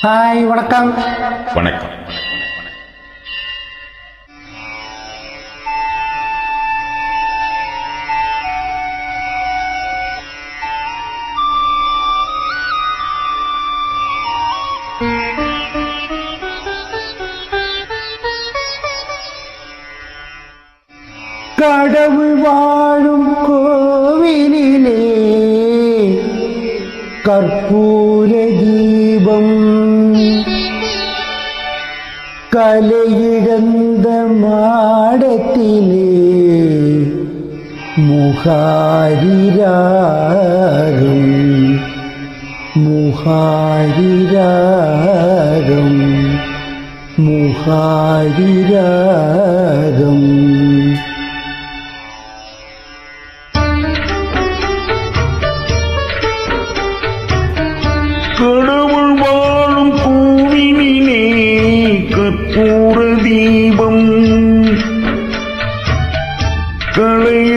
Hi வணக்கம். வணக்கம். கடவுள் வாழும் கோவிலிலே கற்பூர தீபம் കലയിഴந்த മാടത്തിലെ മുഹാരിരാഗം മുഹാരിരാഗം മുഹാരിരാഗം. களையிழந்த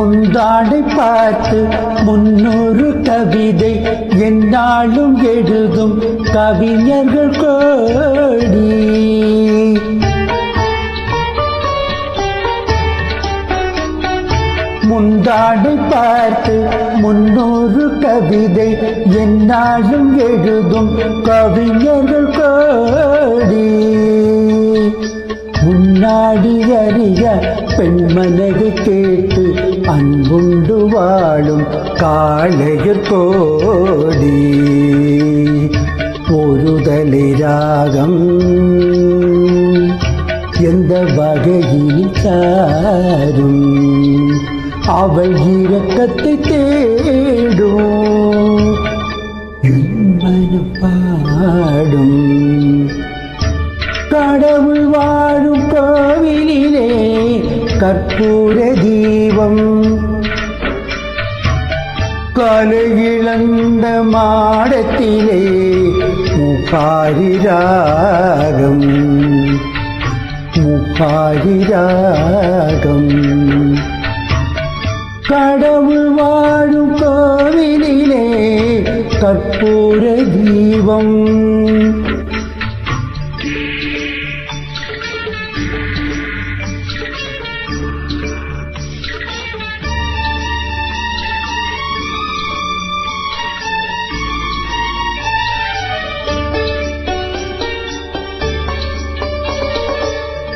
முந்தாடை பார்த்து முன்னூறு கவிதை என்னாலும் எழுதும் கவிஞர்கள் கோடி. முந்தாடை பார்த்து முன்னூறு கவிதை என்னாலும் எழுதும் கவிஞர்கள் கோடி. முன்னாடி அறிய பெண்மனது கேட்டு அன்புண்டு வாழும் காளையர் கோடி. ஒருதலை எந்த வகையில் சாரும்? அவள் இரக்கத்தை தேடும். பாடும். கடவுள் வாழும் கோவிலிலே கற்பூர தீபம். கலையிழந்த மாடத்திலே முகாரி ராகம் கடவுள் வாழும் கோவிலிலே கற்பூர தீபம்.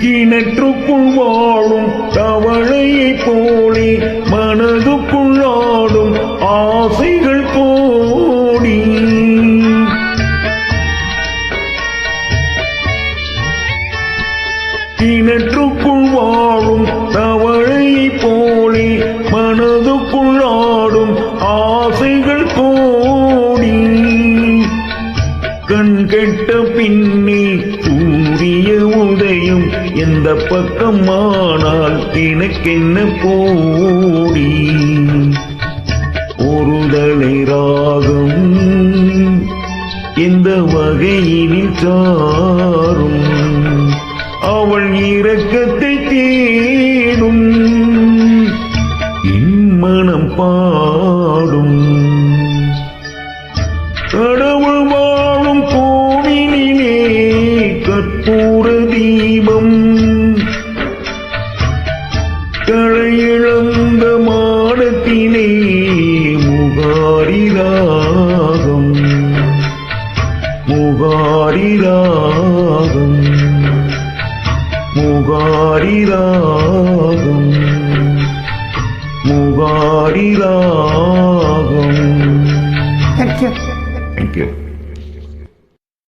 கிணற்றுக்குள் வாழும் தவளையை போலே மனதுக்குள் ஆடும் ஆசைகள் கோடி கிணற்றுக்குள் வாழும் தவளையை போலே மனதுக்குள் ஆடும் ஆசைகள் கோடி கண் கெட்ட பின்னே எந்த பக்கமானால் எனக்கென்ன போடி? ஒருதலை ராகம் எந்த வகையினில் சாரும்? அவள் இரக்கத்தை தேடும் இம்மனம் பாடும். கட നൂറുദീപം കളയിളந்த മാടത്തിനെ മുകാരിരാഗം. മുകാരിരാഗം. മുകാരിരാഗം. മുകാരിരാഗം. Thank you. Thank you.